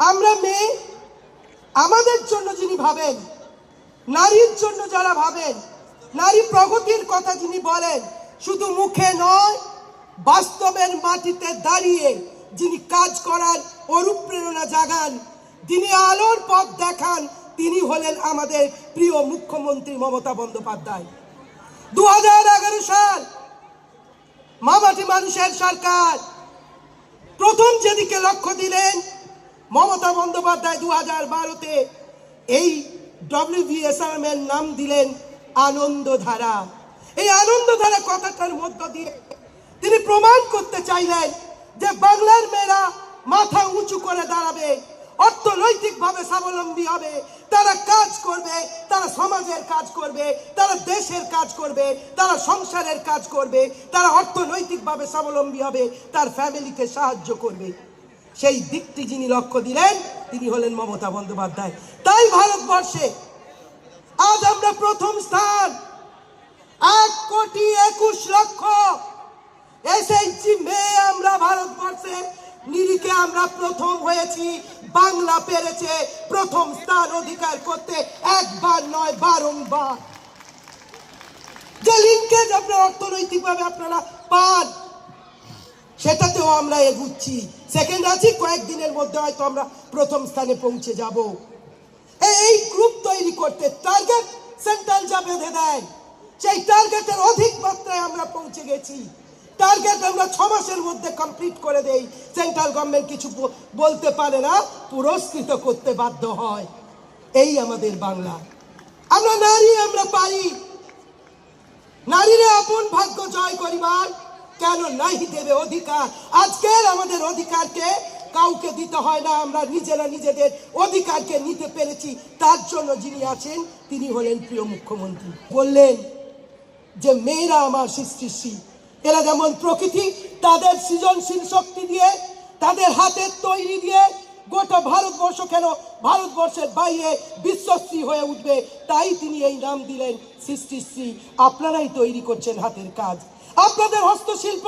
আমরা মেয়ে, আমাদের জন্য যিনি ভাবেন, নারীর জন্য যারা ভাবেন, নারী প্রগতির কথা যিনি বলেন, শুধু মুখে নয়, বাস্তবের মাটিতে দাঁড়িয়ে যিনি কাজ করার অনুপ্রেরণা জাগান, যিনি আলোর পথ দেখান, তিনি হলেন আমাদের প্রিয় মুখ্যমন্ত্রী মমতা বন্দ্যোপাধ্যায়। দু হাজার এগারো সাল, মামাটি মানুষের সরকার প্রথম যেদিকে লক্ষ্য দিলেন মমতা বন্দ্যোপাধ্যায় দু হাজার বারোতে এই ডব্লিউবিএসআরএম এর নাম দিলেন আনন্দধারা। এই আনন্দধারা কথাটার মধ্য দিয়ে তিনি প্রমাণ করতে চাইলেন যে বাংলার মেয়েরা মাথা উঁচু করে দাঁড়াবে, অর্থনৈতিকভাবে স্বাবলম্বী হবে, তারা কাজ করবে, তারা সমাজের কাজ করবে, তারা দেশের কাজ করবে, তারা সংসারের কাজ করবে, তারা অর্থনৈতিকভাবে স্বাবলম্বী হবে, তার ফ্যামিলিকে সাহায্য করবে। সেই দিকটি যিনি লক্ষ্য দিলেন, তিনি হলেন মমতা বন্দ্যোপাধ্যায়। তাই ভারতবর্ষে আজ আমরা প্রথম স্থান, এক কোটি একুশ লক্ষ এসএইচজি মেয়ে আমরা ভারতবর্ষে, নিরিখে আমরা প্রথম হয়েছি, বাংলা পেরেছে, প্রথম স্থান অধিকার করতে একবার নয়, বারংবার। যে লিঙ্কেজ আপনার অর্থনৈতিকভাবে আপনারা পান সেটাতেও আমরা এগুচ্ছি। সেকেন্ড আছি, কয়েকদিনের মধ্যে হয়তো আমরা প্রথম স্থানে পৌঁছে যাব। এই- গ্রুপ তৈরি করতে টার্গেট সেন্ট্রাল যা বেঁধে দেয়, সেই টার্গেটের অধিক মাত্রায় আমরা পৌঁছে গেছি। টার্গেট আমরা ছ মাসের মধ্যে কমপ্লিট করে দেই। সেন্ট্রাল গভর্নমেন্ট কিছু বলতে পারে না, পুরস্কৃত করতে বাধ্য হয়। এই আমাদের বাংলা। আমরা নারী আমরা পারি। নারীরা আপন ভাগ্য জয় করিবার কেন নাহি দেবে অধিকার? আজকের আমাদের অধিকারকে কাউকে দিতে হয় না, আমরা নিজেরা নিজেদের অধিকারকে নিতে পেরেছি। তার জন্য যিনি আছেন, তিনি হলেন প্রিয় মুখ্যমন্ত্রী। বললেন যে, মেয়েরা আমার সৃষ্টিশ্রী এরা যেমন প্রকৃতি, তাদের সৃজনশীল শক্তি দিয়ে, তাদের হাতের তৈরি দিয়ে গোটা ভারতবর্ষ কেন ভারতবর্ষের বাইরে বিশ্বশ্রী হয়ে উঠবে, তাই তিনি এই নাম দিলেন সৃষ্টিশ্রী আপনারাই তৈরি করছেন হাতের কাজ। আপনাদের হস্তশিল্প।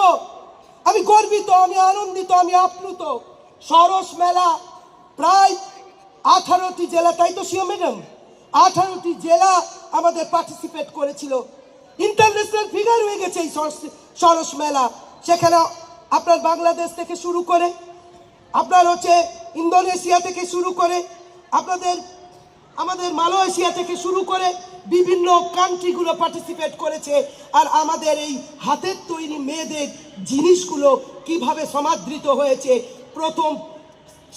আমি গর্বিত, আমি আনন্দিত, আমি আপ্লুত। সরস মেলা প্রায় আঠারোটি জেলা, তাই তো শিও ম্যাডাম? আঠারোটি জেলা আমাদের পার্টিসিপেট করেছিল। ইন্টারন্যাশনাল ফিগার হয়ে গেছে এই সরস মেলা। সেখানে আপনার বাংলাদেশ থেকে শুরু করে, আপনার হচ্ছে ইন্দোনেশিয়া থেকে শুরু করে, আপনাদের আমাদের মালয়েশিয়া থেকে শুরু করে বিভিন্ন কান্ট্রিগুলো পার্টিসিপেট করেছে আর আমাদের এই হাতের তৈরি মেয়েদের জিনিসগুলো কীভাবে সমাদৃত হয়েছে, প্রথম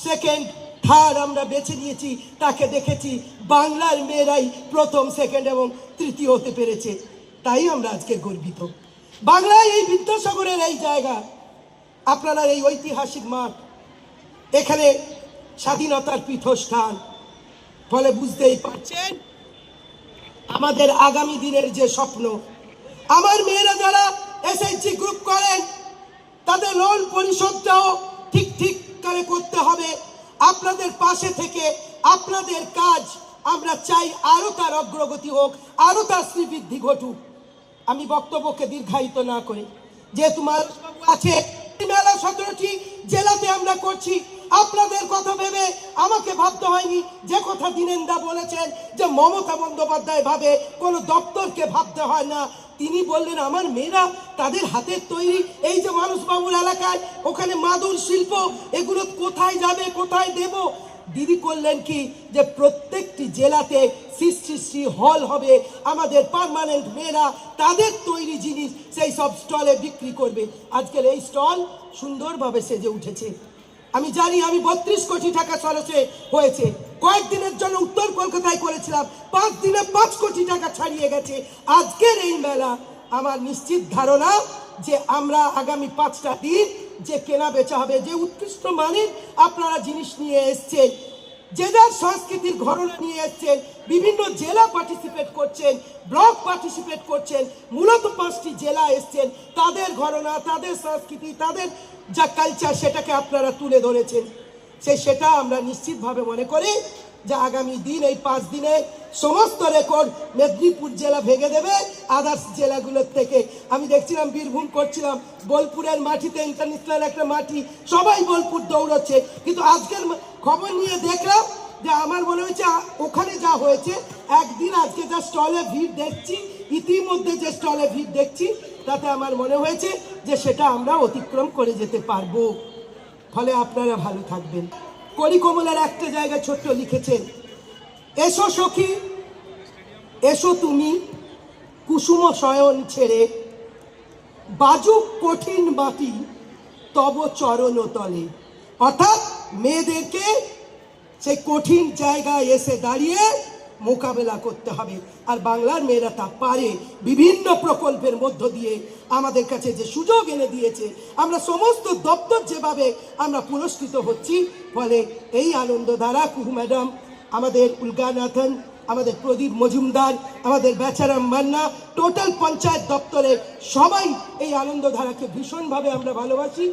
সেকেন্ড থার্ড আমরা বেছে নিয়েছি, তাকে দেখেছি, বাংলার মেয়েরাই প্রথম সেকেন্ড এবং তৃতীয় হতে পেরেছে, তাই আমরা আজকে গর্বিত। বাংলায় এই বিদ্যাসাগরের এই জায়গা, আপনারা এই ঐতিহাসিক মাঠ, এখানে স্বাধীনতার পীঠস্থান ফলে বুঝতেই পারছেন? আমাদের আগামী দিনের যে স্বপ্ন, আমার মেয়েরা যারা এসএইচজি গ্রুপ করেন, তাদের লোন পরিশোধটাও ঠিক ঠিক করে করতে হবে। আপনাদের পাশে থেকে আপনাদের কাজ আমরা চাই আরও তার অগ্রগতি হোক, আরও তার শ্রীবৃদ্ধি ঘটুক। আমি বক্তব্যকে দীর্ঘায়িত না করে, যেহেতু মানসবাবু আছে, মেলা সতেরোটি জেলাতে আমরা করছি, আপনাদের হয়নি। যে কথা দীনেন্দা বলেছেন যে মমতা বন্দ্যোপাধ্যায় ভাবে কোনো দপ্তরকে ভাবতে হয় না। তিনি বললেন, আমার মেয়েরা তাদের হাতের তৈরি, এই যে মানুষ মানুষবাবুর এলাকায় ওখানে মাদুর শিল্প, এগুলো কোথায় যাবে, কোথায় দেব? দিদি করলেন কি, যে প্রত্যেকটি জেলাতে সৃষ্টি হল হবে। আমাদের পার্মানেন্ট মেয়েরা তাদের তৈরি জিনিস সেই সব স্টলে বিক্রি করবে। আজকের এই স্টল সুন্দরভাবে সেজে উঠেছে। আমি জানি আমি বত্রিশ কোটি টাকা খরচে হয়েছে। কয়েকদিনের জন্য উত্তর কলকাতায় করেছিলাম। পাঁচ দিনে পাঁচ কোটি টাকা ছাড়িয়ে গেছে। আজকের এই মেলা, আমার নিশ্চিত ধারণা যে আমরা আগামী পাঁচটা দিন যে কেনা বেচা হবে, যে উৎকৃষ্ট মানের আপনারা জিনিস নিয়ে এসছেন যে যার সংস্কৃতির ঘটনা নিয়ে এসছেন, বিভিন্ন জেলা পার্টিসিপেট করছেন ব্লক পার্টিসিপেট করছেন, মূলত পাঁচটি জেলা এসছেন। তাদের ঘটনা তাদের সংস্কৃতি, তাদের যা কালচার সেটাকে আপনারা তুলে ধরেছেন। সে সেটা আমরা নিশ্চিতভাবে মনে করি যে আগামী দিন, এই পাঁচ দিনে সমস্ত রেকর্ড মেদিনীপুর জেলা ভেঙে দেবে আদার্স জেলাগুলোর থেকে। আমি দেখছিলাম, বীরভূম করছিলাম, বোলপুরের মাটিতে ইন্টারন্যাশনাল একটা মাটি, সবাই বোলপুর দৌড়চ্ছে। কিন্তু আজকের খবর নিয়ে দেখলাম যে আমার মনে হয়েছে ওখানে যা হয়েছে, একদিন আজকে যা স্টলে ভিড় দেখছি, ইতিমধ্যে যে স্টলে ভিড় দেখছি, তাতে আমার মনে হয়েছে যে সেটা আমরা অতিক্রম করে যেতে পারব। ফলে আপনারা ভালো থাকবেন। করিকমলের একটা জায়গায় ছোট্ট লিখেছেন, এসো সখী, এসো তুমি, কুসুম শয়ন ছেড়ে, বাজুক কঠিন মাটি, তব চরণ তলে। অর্থাৎ মেয়েদেরকে সেই কঠিন জায়গায় এসে দাঁড়িয়ে মোকাবেলা করতে হবে। আর বাংলার মেয়েরা তা পারে বিভিন্ন প্রকল্পের মধ্য দিয়ে। আমাদের কাছে যে সুযোগ এনে দিয়েছে, আমরা সমস্ত দপ্তর যেভাবে আমরা পুরস্কৃত হচ্ছি, ফলে এই আনন্দ দ্বারা কুহু ম্যাডাম, আমাদের উলগানাথন, আমাদের প্রদীপ মজুমদার, আমাদের বেচারাম মান্না, টোটাল পঞ্চায়েত দপ্তরে সবাই এই আনন্দধারাকে ভীষণভাবে আমরা ভালোবাসি।